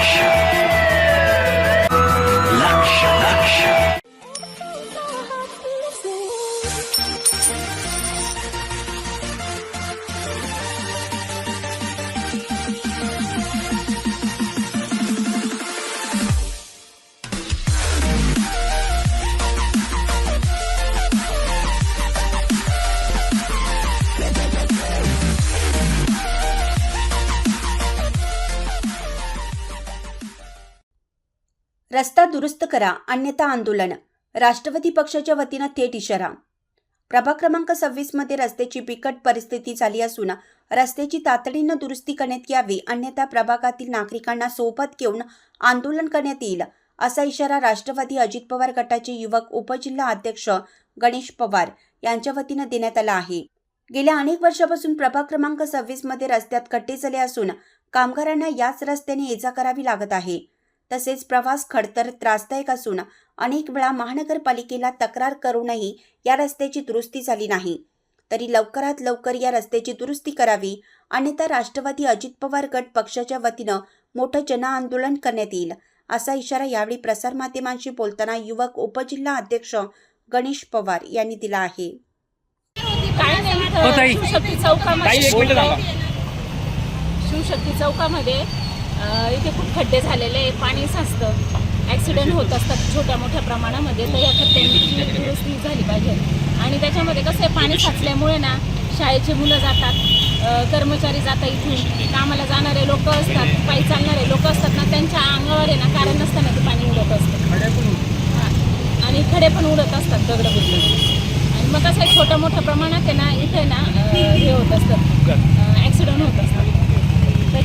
लक्ष रस्ता दुरुस्त करा अन्यथा आंदोलन. राष्ट्रवादी पक्षाच्या वतीनं थेट इशारा. प्रभाग क्रमांक सव्वीसमध्ये रस्त्याची बिकट परिस्थिती झाली असून रस्त्याची तातडीनं दुरुस्ती करण्यात यावी अन्यथा प्रभागातील नागरिकांना सोबत घेऊन आंदोलन करण्यात येईल असा इशारा राष्ट्रवादी अजित पवार गटाचे युवक उपजिल्हा अध्यक्ष गणेश पवार यांच्या वतीनं देण्यात आला आहे. गेल्या अनेक वर्षापासून प्रभाग क्रमांक सव्वीसमध्ये रस्त्यात खड्डे झाले असून कामगारांना याच रस्त्याने ये जा करावी लागत आहे. तसेच प्रवास खडतर त्रासदायक असून अनेक वेळा महानगरपालिकेला तक्रार करूनही या रस्त्याची दुरुस्ती झाली नाही. तरी लवकरात लवकर या रस्त्याची दुरुस्ती करावी अन्यथा राष्ट्रवादी अजित पवार गट पक्षाच्या वतीनं मोठं जनआंदोलन करण्यात येईल असा इशारा यावेळी प्रसारमाध्यमांशी बोलताना युवक उपजिल्हा अध्यक्ष गणेश पवार यांनी दिला आहे. हो. शिवशक्ती चौकामध्ये इथे खूप खड्डे झालेले आहे पाणी साचतं. ॲक्सिडेंट होत असतात छोट्या मोठ्या प्रमाणामध्ये तर या खड्ड्यांची दुरुस्ती झाली पाहिजे. आणि त्याच्यामध्ये कसं आहे पाणी साचल्यामुळे ना शाळेचे मुलं जातात कर्मचारी जातात इथून. कामाला जाणारे लोक असतात पायी चालणारे लोक असतात ना त्यांच्या अंगावर आहे ना कारण नसताना ते पाणी उडत असतं. आणि खडे पण उडत असतात दगड आणि मग कसं आहे छोट्या मोठ्या प्रमाणात आहे ना इथे ना हे होत असतं. होत असतात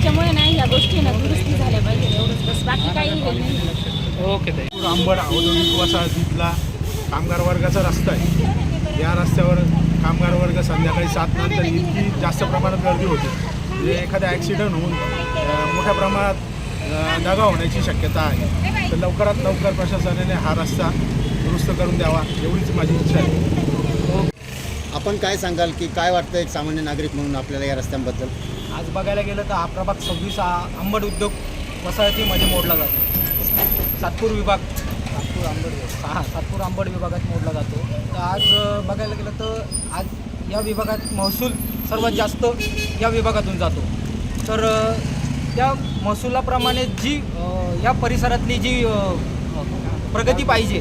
त्याच्यामुळे ना या गोष्टी ना दुरुस्ती झाल्या पाहिजे एवढंच. बस बाकी काही हे नाही. ओके अंबड औद्योगिक वसाहतीतला कामगार वर्गाचा रस्ता आहे. या रस्त्यावर कामगार वर्ग संध्याकाळी सात नंतर इतकी जास्त प्रमाणात गर्दी होते. म्हणजे एखादा ॲक्सिडेंट होऊन मोठ्या प्रमाणात दगा होण्याची शक्यता आहे. तर लवकरात लवकर प्रशासनाने हा रस्ता दुरुस्त करून द्यावा एवढीच माझी इच्छा आहे. आपण काय सांगाल की काय वाटतं एक सामान्य नागरिक म्हणून आपल्याला या रस्त्यांबद्दल? आज बघायला गेलं तर हा प्रभाग सव्वीस हा आंबट उद्योग वसाहतीमध्ये मोडला जातो. सातपूर विभाग सातपूर आंबड हा सातपूर आंबट विभागात मोडला जातो. तर आज बघायला गेलं तर आज या विभागात महसूल सर्वात जास्त या विभागातून जातो. तर त्या महसुलाप्रमाणे जी या परिसरातली जी प्रगती पाहिजे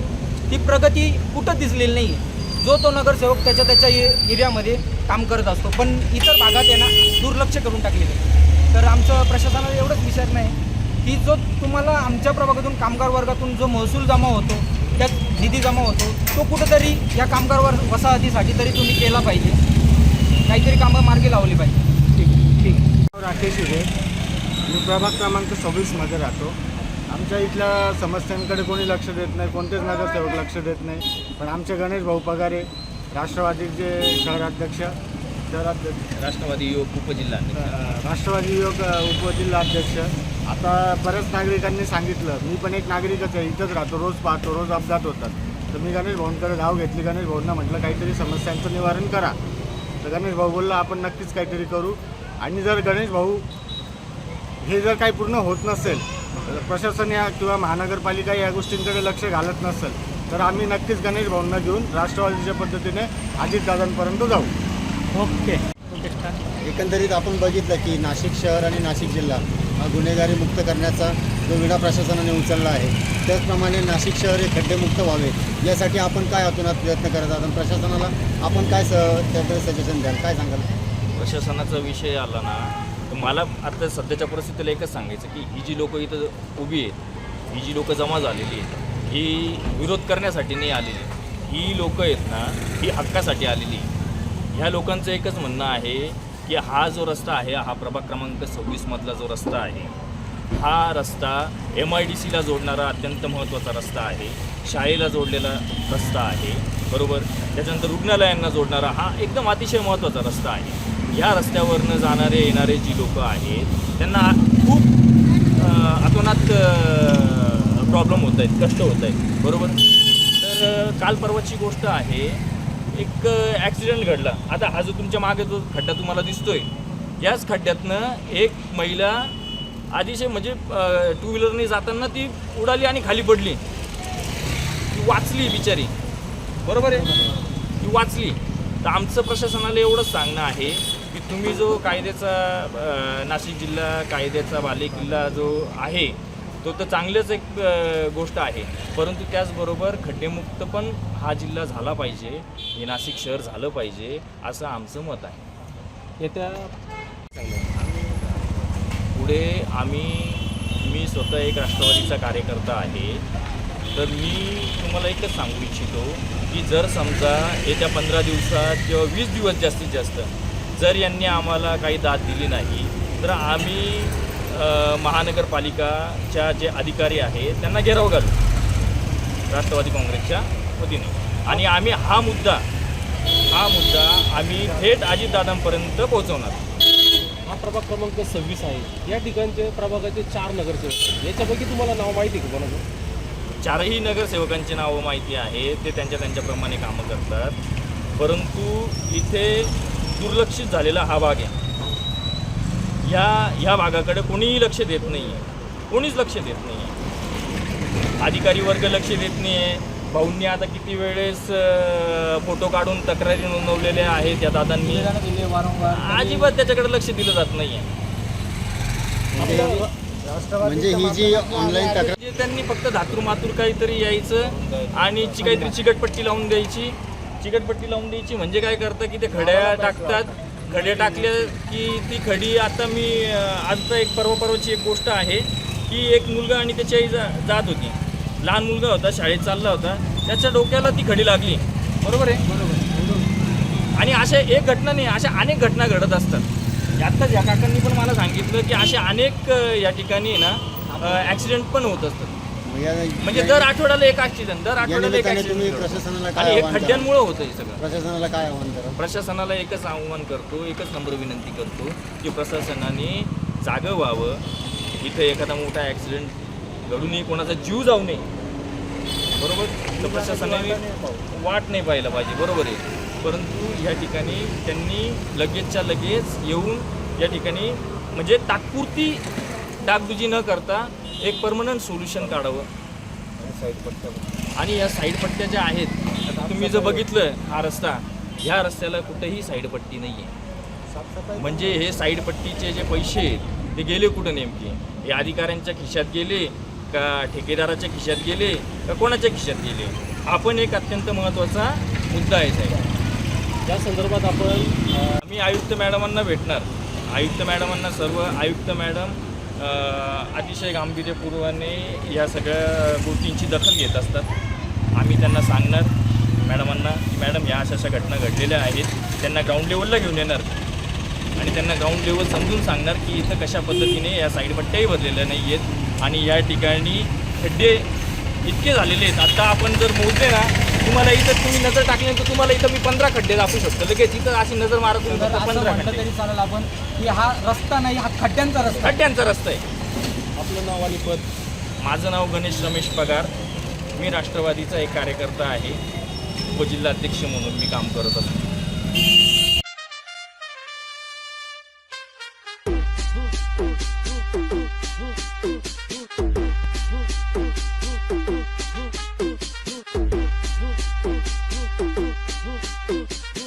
ती प्रगती कुठं दिसलेली नाही आहे जो तो नगरसेवक त्याच्या त्याच्या ए- एरियामध्ये काम करत असतो. पण इतर भागात आहे ना दुर्लक्ष करून टाकलेलं आहे. तर आमचं प्रशासनाला एवढंच विचारणं आहे की जो तुम्हाला आमच्या प्रभागातून कामगार वर्गातून जो महसूल जमा होतो त्यात निधी जमा होतो तो कुठंतरी या कामगार वर वसाहतीसाठी तरी तुम्ही केला पाहिजे. काहीतरी कामं मार्गी लावली पाहिजे. ठीक ठीक राकेश हिरे मी प्रभाग क्रमांक सव्वीसमध्ये राहतो. आमच्या इथल्या समस्यांकडे कोणी लक्ष देत नाही कोणतेच नगरसेवक लक्ष देत नाही. पण आमचे गणेश भाऊ पगारे राष्ट्रवादीचे शहराध्यक्ष शहराध्यक्ष राष्ट्रवादी युवक उपजिल्हा राष्ट्रवादी युवक अ, उपजिल्हाध्यक्ष. आता बऱ्याच नागरिकांनी सांगितलं मी पण एक नागरिकच आहे इथंच राहतो रोज पाहतो रोज अपघात होतात. तर मी गणेश भाऊंकडे धाव घेतली गणेश भाऊंना म्हटलं काहीतरी समस्यांचं निवारण करा. तर गणेश भाऊ बोलला आपण नक्कीच काहीतरी करू. आणि जर गणेश भाऊ हे जर काही पूर्ण होत नसेल प्रशासन या किंवा महानगरपालिका या गोष्टींकडे लक्ष घालत नसेल तर आम्ही नक्कीच गणेश भाऊंना घेऊन राष्ट्रवादीच्या पद्धतीने अजितदादांपर्यंत जाऊ. ओके. एकंदरीत आपण बघितलं की नाशिक शहर आणि नाशिक जिल्हा हा गुन्हेगारी मुक्त करण्याचा जो विडा प्रशासनाने उचलला आहे त्याचप्रमाणे नाशिक शहर हे खड्डेमुक्त व्हावे यासाठी आपण काय अतोनात प्रयत्न करत आहात? आणि प्रशासनाला आपण काय स त्याकडे सजेशन द्याल? काय सांगाल? प्रशासनाचा विषय आला ना तर मला आता सध्याच्या परिस्थितीला एकच सांगायचं की ही जी लोकं इथं उभी आहेत ही जी लोकं जमा झालेली आहेत ही विरोध करण्यासाठी नाही आलेली ही लोकं आहेत ना ही हक्कासाठी आलेली ह्या लोकांचं एकच म्हणणं आहे की हा जो रस्ता आहे हा प्रभाग क्रमांक सव्वीसमधला जो रस्ता आहे हा रस्ता एम आय डी सीला जोडणारा अत्यंत महत्त्वाचा रस्ता आहे शाळेला जोडलेला रस्ता आहे बरोबर? त्याच्यानंतर रुग्णालयांना जोडणारा हा एकदम अतिशय महत्त्वाचा रस्ता आहे. या रस्त्यावरनं जाणारे येणारे जी लोकं आहेत त्यांना खूप अतोनात प्रॉब्लेम होत आहेत कष्ट होत आहेत. बरोबर? तर काल परवाची गोष्ट आहे एक ॲक्सिडेंट घडला. आता हा जो तुमच्या मागे जो खड्डा तुम्हाला दिसतोय याच खड्ड्यातनं एक महिला अतिशय म्हणजे टू व्हीलरने जाताना ती उडाली आणि खाली पडली. ती वाचली बिचारी. बरोबर आहे? ती वाचली. तर आमचं प्रशासनाला एवढंच सांगणं आहे तुम्ही जो कायद्याचा नाशिक जिल्हा कायद्याचा बालेकिल्ला जो आहे तो तर चांगलंच एक गोष्ट आहे. परंतु त्याचबरोबर खड्डेमुक्त पण हा जिल्हा झाला पाहिजे. हे नाशिक शहर झालं पाहिजे असं आमचं मत आहे. येत्या पुढे आम्ही मी स्वतः एक राष्ट्रवादीचा कार्यकर्ता आहे. तर मी तुम्हाला एकच सांगू इच्छितो की जर समजा येत्या पंधरा दिवसात किंवा वीस दिवस जास्तीत जास्त जर यांनी आम्हाला काही दाद दिली नाही तर आम्ही महानगरपालिकाच्या जे अधिकारी आहेत त्यांना घेराव घालू. राष्ट्रवादी काँग्रेसच्या वतीने. आणि आम्ही हा मुद्दा हा मुद्दा आम्ही थेट अजितदादांपर्यंत पोहोचवणार. हा प्रभाग क्रमांक सव्वीस आहे. या ठिकाणचे प्रभागाचे चार नगरसेवक. याच्यापैकी तुम्हाला नाव माहिती आहे का कोणाचं? चारही नगरसेवकांची नावं माहिती आहेत. ते त्यांच्या त्यांच्याप्रमाणे कामं करतात. परंतु इथे दुर्लक्षित झालेला हा भाग आहे. ह्या ह्या भागाकडे कोणीही लक्ष देत नाही आहे कोणीच लक्ष देत नाही आहे अधिकारी वर्ग लक्ष देत नाही आहे भाऊंनी आता किती वेळेस फोटो काढून तक्रारी नोंदवलेल्या आहेत या दादांनी. अजिबात त्याच्याकडे लक्ष दिलं जात नाही आहे म्हणजे ही जी ऑनलाईन तक्रार म्हणजे त्यांनी फक्त धातूर मातूर काहीतरी यायचं आणि काहीतरी चिकटपट्टी लावून द्यायची चिकटपट्टी लावून द्यायची म्हणजे काय करतं की ते खड्या टाकतात खड्या टाकल्या की ती खडी आता मी आजचा एक परवा परवाची एक गोष्ट आहे की एक मुलगा आणि त्याची आई जा जात होती. लहान मुलगा होता शाळेत चालला होता. त्याच्या डोक्याला ती खडी लागली. बरोबर आहे? बरोबर आणि अशा एक घटना नाही अशा अनेक घटना घडत असतात. आत्ताच या काकांनी पण मला सांगितलं की अशा अनेक या ठिकाणी ना ॲक्सिडेंट पण होत असतात. म्हणजे दर आठवड्याला एक ॲक्सिडेंट दर आठवड्याला एक तुम्ही प्रशासनाला आणि काय हे आव्हान कराल? खड्ड्यांमुळे होतं हे सगळं. प्रशासनाला काय आव्हान करा? प्रशासनाला एकच आव्हान करतो एकच नम्र विनंती करतो की प्रशासनाने जागं व्हावं. इथे एखादा मोठा ॲक्सिडेंट घडू नये कोणाचा जीव जाऊ नये. बरोबर? तर प्रशासनाने वाट नाही पाहायला पाहिजे. बरोबर आहे. परंतु या ठिकाणी त्यांनी लगेचच्या लगेच येऊन या ठिकाणी म्हणजे तात्पुरती डागडुजी न करता एक परमनंट सोल्युशन काढावं. आणि या साईड पट्ट्या ज्या आहेत तुम्ही जर बघितलं हा रस्ता ह्या रस्त्याला कुठेही साईड पट्टी नाही आहे म्हणजे हे साईड पट्टीचे जे पैसे आहेत ते गेले कुठं नेमके? हे अधिकाऱ्यांच्या खिशात गेले का ठेकेदाराच्या खिशात गेले का कोणाच्या खिशात गेले? हा पण एक अत्यंत महत्त्वाचा मुद्दा आहे साहेब. या संदर्भात आपण आम्ही आयुक्त मॅडमांना भेटणार. आयुक्त मॅडमांना सर्व आयुक्त मॅडम अतिशय गांभीर्यपूर्वाने या सगळ्या गोष्टींची दखल घेत असतात. आम्ही त्यांना सांगणार मॅडमांना की मॅडम या अशा अशा घटना घडलेल्या आहेत. त्यांना ग्राउंड लेवलला घेऊन येणार. आणि त्यांना ग्राउंड लेवल समजून सांगणार की इथं कशा पद्धतीने या साईड पट्ट्याही भरलेल्या नाही आहेत आणि या ठिकाणी खड्डे इतके झालेले आहेत. आता आपण जर मोजले ना नजर टाकल्यानंतर तुम्हाला इथं मी पंधरा खड्डे दाखवू शकतो. लगेच इथं अशी नजर मारा तुम्ही तर फक्त असं पंधरा म्हटलं खड्डे. तरी चालेल आपण की हा रस्ता नाही हा खड्ड्यांचा रस्ता आहे. खड्ड्यांचा रस्ता आहे. आपलं नाव आणि पद? माझं नाव गणेश रमेश पगार. मी राष्ट्रवादीचा एक कार्यकर्ता आहे. उपजिल्हाध्यक्ष म्हणून मी काम करत असतो.